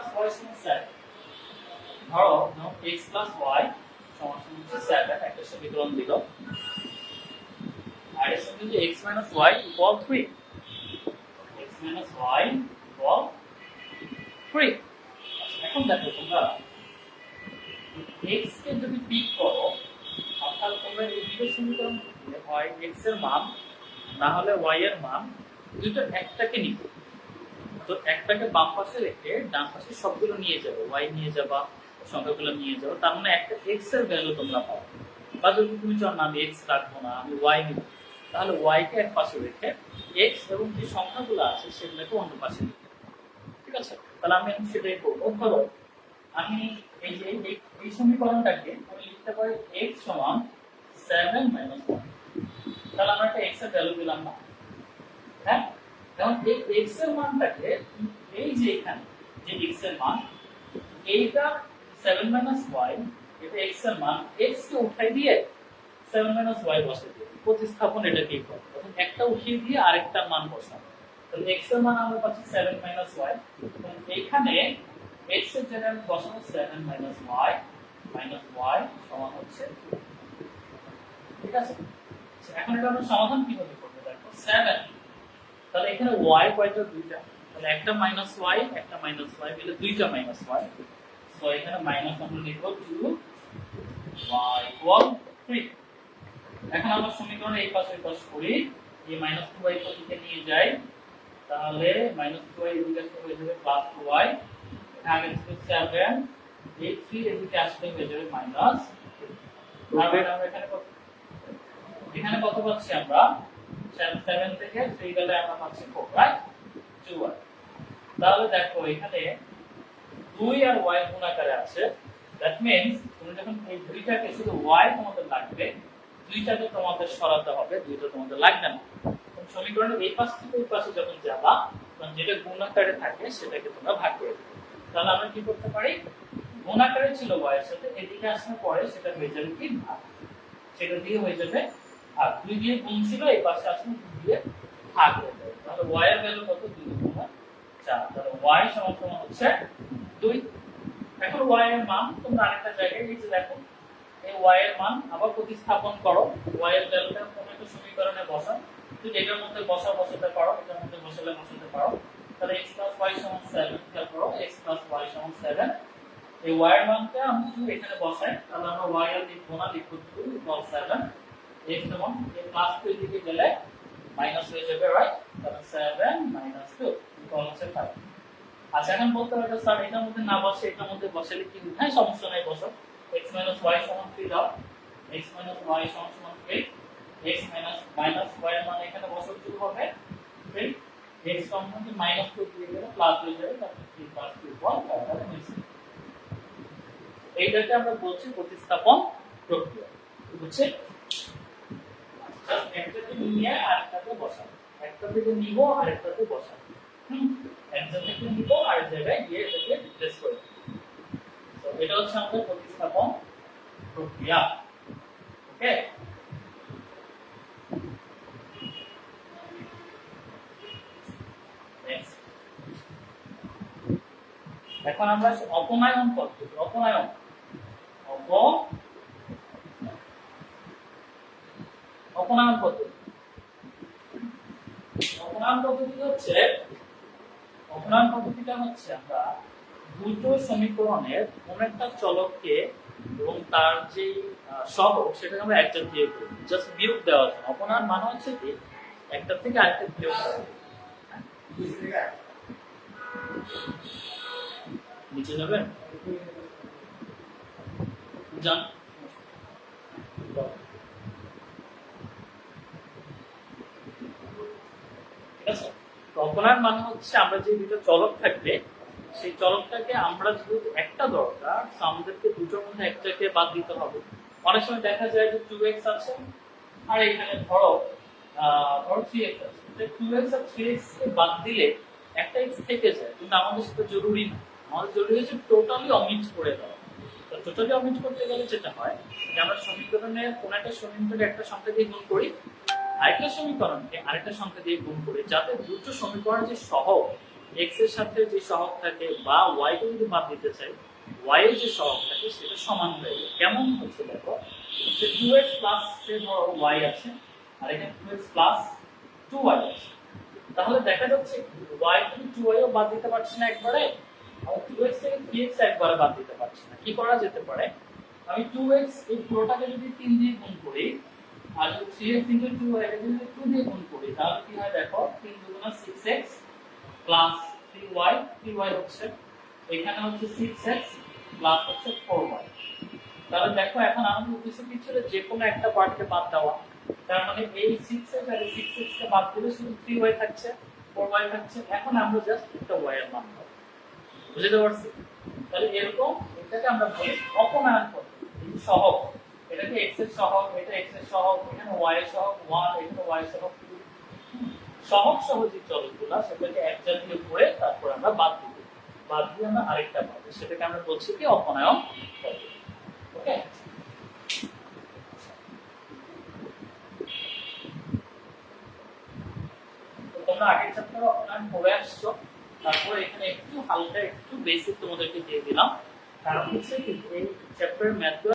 Plus y সমান seven ধরো x plus y সমান হচ্ছে সেভেন একটা সমীকরণ দিল। আর এর সঙ্গে x minus y equal three x minus y equal three এখন দেখো তোমরা এক্স কে যদি পিক করো, অর্থাৎ তোমরা এই দুটো সমীকরণ হয় এক্সের মান, না হলে ওয়াই এর মান, দুটো একটাকে নিবে। তো একটাকে বাম পাশে রেখে ডান পাশে সবগুলো নিয়ে যাব ওয়াই নিয়ে যাবা, সংখ্যাগুলো নিয়ে যাব, তার মানে একটা এক্সের ভ্যালু তোমরা পাও বা যদি তুমি চাও না আমি এক্স রাখব না, আমি ওয়াই নিব। তাহলে ওয়াই কে এক পাশে রেখে এক্স এবং যে সংখ্যাগুলো আছে সেগুলোকে অন্য পাশে নিবে ঠিক আছে? তাহলে আমি সেটাই করব। ধরো, আমি এই যে, এই- সমীকরণটাকে আমি লিখতে পারি x সমান 7 মাইনাস 1 তাহলে আমরা একটা এক্সের ভ্যালু দিলাম না। হ্যাঁ? এখন এই x এর মানটাকে এই যে এখানে, যে x এর মান, এইটা 7 মাইনাস y, এটা x এর মান, x কে উঠাই দিয়ে 7 মাইনাস y বসাই দিই। প্রতিস্থাপন এটা কি করে? তখন একটা উঠিয়ে দিয়ে আরেকটা মান বসাবো। তাহলে x এর মান আমরা পাচ্ছি 7 মাইনাস এবং এইখানে x এর জায়গায় আমি বসাবো 7 মাইনাস y মাইনাস y সমান হচ্ছে। ঠিক আছে? এখন এটা আমরা সমাধান কীভাবে করব? দেখো 7 তাহলে এখানে y কয়টা দুইটা। তাহলে একটা মাইনাস y একটা মাইনাস y মিলে দুইটা মাইনাস y সো এখানে মাইনাস আমরা লিখব 2 y ইকুয়াল 3 এখন আমরা সমীকরণে এই পাশে পাশে করি। এই মাইনাস 2y দিকে নিয়ে যাই। তাহলে মাইনাস 2y এদিকে আসলে হয়ে যাবে প্লাস 2y আগে ছিল 7 এই 3 এদিকে আসলে হয়ে যাবে মাইনাস তারপরে আমরা এখানে কত এখানে কত পাচ্ছি আমরা? 7 থেকে 3 গেলে আমরা পাচ্ছি 4 রাইট 2y তাহলে দেখো এখানে 2 আর y গুণ আছে। দ্যাট মিন্স তুমি যখন এই দুইটাকে শুধু y তোমাদের লাগবে, দুইটাকে তোমাদের সরাতে হবে, দুইটা তোমাদের লাগবে না। সমীকরণের এই পাশ থেকে ওই পাশে যখন যাবা, তখন যেটা গুণ আকারে থাকে সেটাকে তোমরা ভাগ করে দেবে। তাহলে আমরা কি করতে পারি? গুণ আকারে ছিল y এর সাথে এদিকে আসার পরে সেটা হয়ে যাবে কি? ভাগ সেটা দিয়ে হয়ে যাবে আর দুই দিয়ে গুণ ছিল এই পাশে আসলে দুই দিয়ে ভাগ হয়ে যাবে তাহলে y এর ভ্যালু কত? দুই গুণ চার। তাহলে y সমান সমান হচ্ছে দুই। এখন y এর মান তোমরা আরেকটা জায়গায় যে দেখো। এই y এর মান আবার প্রতিস্থাপন করো। y এর ভ্যালুটা কোনো একটা সমীকরণে বসাও। তুমি এটার মধ্যে বসা বসাতে পারো। এটার মধ্যে বসালে বসাতে পারো। তাহলে x y সমান 7 খেয়াল করো, x y সমান 7 এই y এর মানটা আমি এখানে বসাই, তাহলে আমরা y এর লিখব না, লিখব 2 ইকুয়াল 7 x সমান এই প্লাস 2 দিকে গেলে মাইনাস হয়ে যাবে রাইট তাহলে 7 মাইনাস 2 ইকুয়াল হচ্ছে 5 আচ্ছা এখন বলতে পারো স্যার এটার মধ্যে না বসে, এটার মধ্যে বসালে কি? হ্যাঁ সমস্যা নাই, বসো। x y সমান 3 দাও। x y সমান সমান 3 x মাইনাস y এর মান এখানে বসো 2 হবে? 3 x সমান কি মাইনাস 2 দিয়ে গেলে প্লাস হয়ে যাবে তারপর 3 প্লাস 2 ইকুয়াল তাহলে এইটাকে আমরা বলছি প্রতিস্থাপন প্রক্রিয়া। বুঝছে এখন আমরা অপনায়ন পদ্ধতি অপনায়ন অপ অপনায়ন পদ্ধতি। অপনায়ন পদ্ধতি হচ্ছে অপনায়ন পদ্ধতিটা হচ্ছে আমরা দুটো সমীকরণের কোন একটা চলককে এবং তার যে সহগ সেটাকে আমরা একটা দিয়ে করি। জাস্ট বিয়োগ দেওয়ার জন্য। অপনায়ন মানে হচ্ছে কি, একটা থেকে আরেকটা বিয়োগ নিচে যাবেন? যান ঠিক আছে অপনায়ন মানে হচ্ছে আমরা যে দুটো চলক থাকবে, সেই চলকটাকে আমরা যেহেতু একটা দরকার আমাদেরকে দুটোর মধ্যে একটাকে বাদ দিতে হবে। অনেক সময় দেখা যায় যে টু এক্স আছে, আর এখানে ধরো ধরো থ্রি এক্স আছে। টু এক্স আর থ্রি এক্স কে বাদ দিলে একটা এক্স থেকে যায়, কিন্তু আমাদের সেটা জরুরি না। আমাদের জরুরি হচ্ছে টোটালি অমিট করে দেওয়া। টোটালি অমিট করতে গেলে যেটা হয়, যে আমরা সমীকরণে কোন একটা সমীকরণে একটা সংখ্যা দিয়ে গুণ করি আরেকটা সমীকরণকে আরেকটা সংখ্যা দিয়ে গুণ করি যাতে দুটো সমীকরণ যে সহগ এক্সের সাথে যে সহগ থাকে বা ওয়াই কে যদি বাদ দিতে চাই ওয়াই এর যে সহগ থাকে সেটা সমান হয়ে যাবে কেমন হচ্ছে দেখো? যে টু এক্স প্লাস ধরো ওয়াই আছে, আর এখানে two x plus two y আছে। তাহলে দেখা যাচ্ছে ওয়াই থেকে টু ওয়াইও বাদ দিতে পারছি না একবারে, আর টু এক্স থেকে থ্রি এক্স একবারে বাদ দিতে পারছি না। কি করা যেতে পারে? আমি টু এক্স এই পুরোটাকে যদি তিন দিয়ে গুণ করি আর three x into two y যদি টু দিয়ে গুণ করি। তাহলে কি হয় দেখো, তিন দুগুণা six x plus three y three y হচ্ছে, এখানে হচ্ছে সিক্স এক্স প্লাস হচ্ছে ফোর ওয়াই তাহলে দেখো, এখন আমাদের উদ্দেশ্য কি ছিল? যে কোনো একটা পার্টকে বাদ দেওয়া। তার মানে এই সিক্স এক্স আর সিক্স এক্স কে বাদ দিলে শুধু থ্রি ওয়াই থাকছে ফোর ওয়াই থাকছে। এখন আমরা জাস্ট একটা ওয়াই এর মান পাবো। বুঝতে পারছি? তাহলে এরকম এটাকে আমরা বলি অপনয়ন পদ্ধতি এই এটাকে এক্সের সহগ, এটা এক্সের সহগ, এখানে ওয়াই এর সহগ ওয়ান এখানে ওয়াই এর সহগ। সহগ সহ যে চলকগুলো সেটাকে এক জাতীয় করে তারপর আমরা বাদ দিব। বাদ দিয়ে আমরা আরেকটা পাবো সেটাকে আমরা বলছি কি? অপনয়ন ওকে তোমরা আগের চ্যাপ্টারে আসছো। তারপর এখানে একটু হালকা, একটু বেসিক তোমাদেরকে দিয়ে দিলাম। কারণ হচ্ছে এই চ্যাপ্টারের ম্যাথগুলো